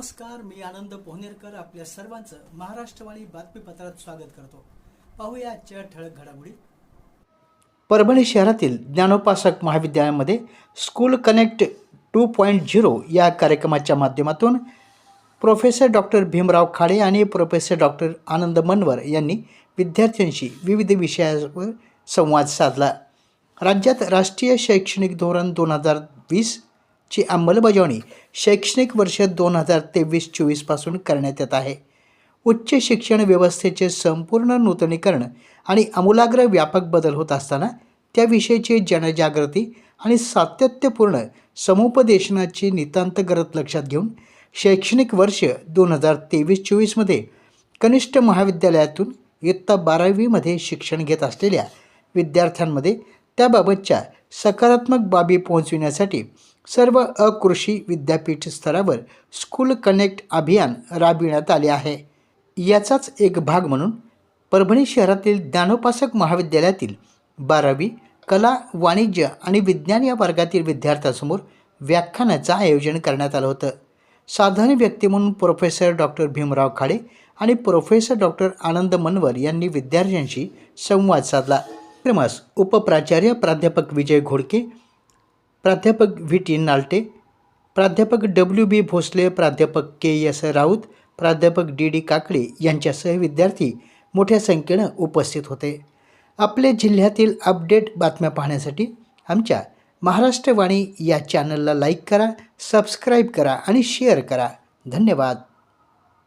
नमस्कार मी आनंद पोहनेरकर आपल्या सर्वांचं महाराष्ट्रवाणी बातमीपत्रात स्वागत करतो. पाहूया आजच्या ठळक घडामोडी. परभणी शहरातील ज्ञानोपासक महाविद्यालयामध्ये school connect two point zero या कार्यक्रमाच्या माध्यमातून प्रोफेसर डॉक्टर भीमराव खाडे आणि प्रोफेसर डॉक्टर आनंद मनवर यांनी विद्यार्थ्यांशी विविध विषयांवर संवाद साधला. राज्यात राष्ट्रीय शैक्षणिक धोरण दोन हजार वीस ची अंमलबजावणी शैक्षणिक वर्ष दोन हजार तेवीस चोवीसपासून करण्यात येत आहे. उच्च शिक्षण व्यवस्थेचे संपूर्ण नूतनीकरण आणि आमूलाग्र व्यापक बदल होत असताना त्याविषयीची जनजागृती आणि सातत्यपूर्ण समुपदेशनाची नितांत गरज लक्षात घेऊन शैक्षणिक वर्ष दोन हजार तेवीस चोवीसमध्ये कनिष्ठ महाविद्यालयातून इयत्ता बारावीमध्ये शिक्षण घेत असलेल्या विद्यार्थ्यांमध्ये त्याबाबतच्या सकारात्मक बाबी पोहोचविण्यासाठी सर्व अकृषी विद्यापीठ स्तरावर स्कूल कनेक्ट अभियान राबविण्यात आले आहे. याचाच एक भाग म्हणून परभणी शहरातील ज्ञानोपासक महाविद्यालयातील बारावी कला वाणिज्य आणि विज्ञान या वर्गातील विद्यार्थ्यांसमोर व्याख्यानाचं आयोजन करण्यात आलं होतं. साधारण व्यक्ती म्हणून प्रोफेसर डॉक्टर भीमराव खाडे आणि प्रोफेसर डॉक्टर आनंद मनवर यांनी विद्यार्थ्यांशी संवाद साधला. कार्यक्रमास उपप्राचार्य प्राध्यापक विजय घोडके प्राध्यापक व्ही टी नाल्टे प्राध्यापक डब्ल्यू बी भोसले प्राध्यापक के एस राऊत प्राध्यापक डी डी काकडे यांच्यासह विद्यार्थी मोठ्या संख्येनं उपस्थित होते. आपल्या जिल्ह्यातील अपडेट बातम्या पाहण्यासाठी आमच्या महाराष्ट्रवाणी या चॅनलला लाईक करा सबस्क्राईब करा आणि शेअर करा. धन्यवाद.